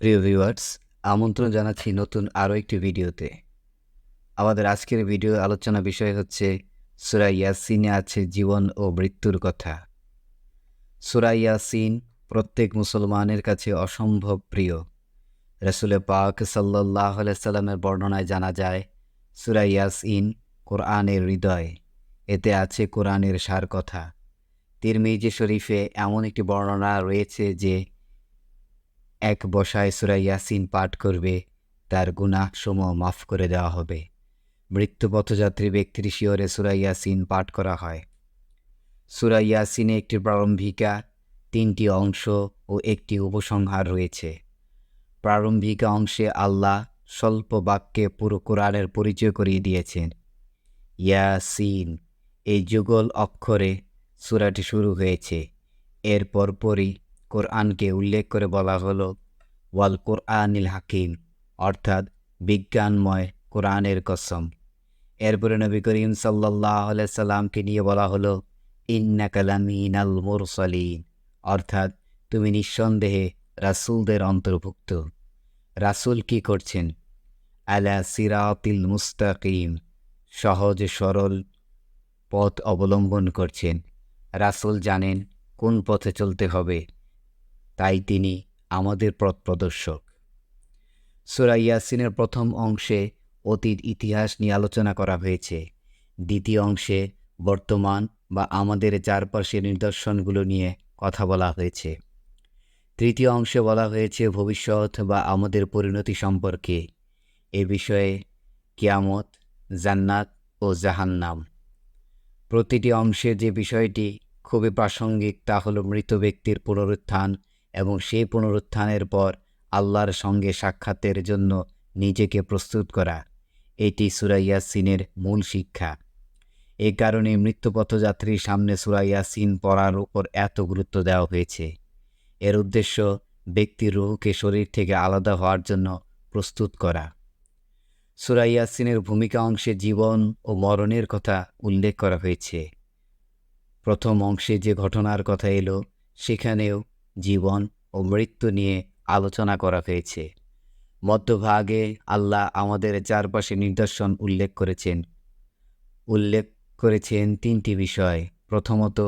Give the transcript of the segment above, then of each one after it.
প্রিয় ভিউয়ার্স আমন্ত্রণ জানাচ্ছি নতুন আরও একটি ভিডিওতে। আমাদের আজকের ভিডিও আলোচনা বিষয় হচ্ছে সুরা ইয়াসিনে আছে জীবন ও মৃত্যুর কথা। সুরা ইয়াসিন প্রত্যেক মুসলমানের কাছে অসম্ভব প্রিয়। রসুল পাক সাল্লাহ সাল্লামের বর্ণনায় জানা যায়, সুরা ইয়াসিন কোরআনের হৃদয়, এতে আছে কোরআনের সার কথা। তিরমিজি শরীফে এমন একটি বর্ণনা রয়েছে যে এক বসায় সুরা ইয়াসিন পাঠ করবে, তার গুনাহসমূহ মাফ করে দেওয়া হবে। মৃত্যুপথযাত্রী ব্যক্তির শিওরে সুরা ইয়াসিন পাঠ করা হয়। সুরা ইয়াসিনে একটি প্রারম্ভিকা, তিনটি অংশ ও একটি উপসংহার রয়েছে। প্রারম্ভিকা অংশে আল্লাহ স্বল্প বাক্যে পুরো কোরআনের পরিচয় করিয়ে দিয়েছেন। ইয়াসিন, এই যুগল অক্ষরে সুরাটি শুরু হয়েছে। এর পরপরই কোরআনকে উল্লেখ করে বলা হলো, ওয়াল কোরআনিল হাকিম, অর্থাৎ বিজ্ঞানময় কোরআনের কসম। এরপরে নবী করিম সাল্লাহ সাল্লামকে নিয়ে বলা হলো ইন্না আল মুরসলিন, অর্থাৎ তুমি নিঃসন্দেহে রাসুলদের অন্তর্ভুক্ত। রাসুল কি করছেন? আলা সিরাতিল মুস্তাকিম, সহজ সরল পথ অবলম্বন করছেন। রাসুল জানেন কোন পথে চলতে হবে। তাই তিনি আমাদের পথ প্রদর্শক। সুরা ইয়াসিনের প্রথম অংশে অতীত ইতিহাস নিয়ে আলোচনা করা হয়েছে। দ্বিতীয় অংশে বর্তমান বা আমাদের চারপাশের নিদর্শনগুলো নিয়ে কথা বলা হয়েছে। তৃতীয় অংশে বলা হয়েছে ভবিষ্যৎ বা আমাদের পরিণতি সম্পর্কে। এ বিষয়ে কিয়ামত, জান্নাত ও জাহান্নাম। প্রতিটি অংশে যে বিষয়টি খুবই প্রাসঙ্গিক তা হলো মৃত ব্যক্তির পুনরুত্থান এবং সেই পুনরুত্থানের পর আল্লাহর সঙ্গে সাক্ষাতের জন্য নিজেকে প্রস্তুত করা। এটি সুরাইয়াসিনের মূল শিক্ষা। এ কারণে মৃত্যুপথযাত্রীর সামনে সুরাইয়াসিন পড়ার উপর এত গুরুত্ব দেওয়া হয়েছে। এর উদ্দেশ্য ব্যক্তির রুহকে শরীর থেকে আলাদা হওয়ার জন্য প্রস্তুত করা। সুরাইয়াসিনের ভূমিকা অংশে জীবন ও মরণের কথা উল্লেখ করা হয়েছে। প্রথম অংশে যে ঘটনার কথা এলো, সেখানেও জীবন ও মৃত্যু নিয়ে আলোচনা করা হয়েছে। মধ্যভাগে আল্লাহ আমাদের চারপাশে নিদর্শন উল্লেখ করেছেন। উল্লেখ করেছেন তিনটি বিষয়। প্রথমত,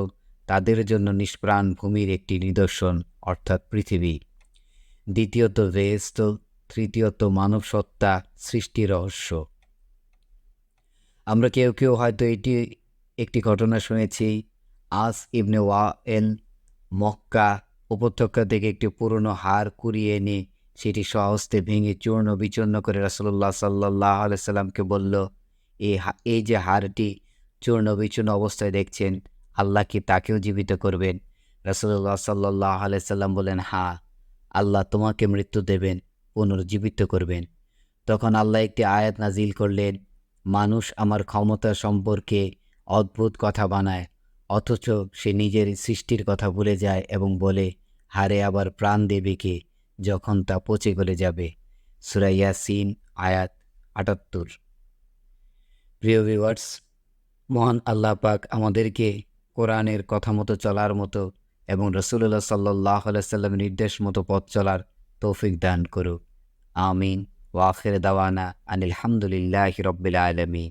তাদের জন্য নিষ্প্রাণ ভূমির একটি নিদর্শন, অর্থাৎ পৃথিবী। দ্বিতীয়ত বেহেস্ত তৃতীয়ত মানব সত্তা সৃষ্টি রহস্য। আমরা কেউ কেউ হয়তো এটি, একটি ঘটনা শুনেছি। আস ইবনে ওয়া এল মক্কা উপত্যকা থেকে একটি পুরনো হার কুড়িয়ে এনে সেটি সহস্তে ভেঙে চূর্ণ বিচূর্ণ করে রাসুল্লাহ সাল্লাহ আলাইসাল্লামকে বলল এই এই যে হারটি চূর্ণ বিচূর্ণ অবস্থায় দেখছেন, আল্লাহ কি তাকেও জীবিত করবেন? রাসুল্লাহ সাল্লাহ আলাইসাল্লাম বলেন হা, আল্লাহ তোমাকে মৃত্যু দেবেন, পুনর্জীবিত করবেন। তখন আল্লাহ একটি আয়াত নাজিল করলেন, মানুষ আমার ক্ষমতা সম্পর্কে অদ্ভুত কথা বানায় অথচ সে নিজের সৃষ্টির কথা ভুলে যায় এবং বলে, হারে আবার প্রাণ দেবে কে যখন তা পচে গলে যাবে? সুরাইয়া সিন আয়াত আটাত্তর। প্রিয় ভিউয়ার্স মহান আল্লাহ পাক আমাদেরকে কোরআনের কথা মতো চলার মতো এবং রসুল্লাহ সাল্লাহ সাল্লামের নির্দেশ মতো পথ চলার তৌফিক দান করুক। আমিন। ওয়াফির দাওয়ানা আনিল হামদুলিল্লাহ রব্বিল আলমী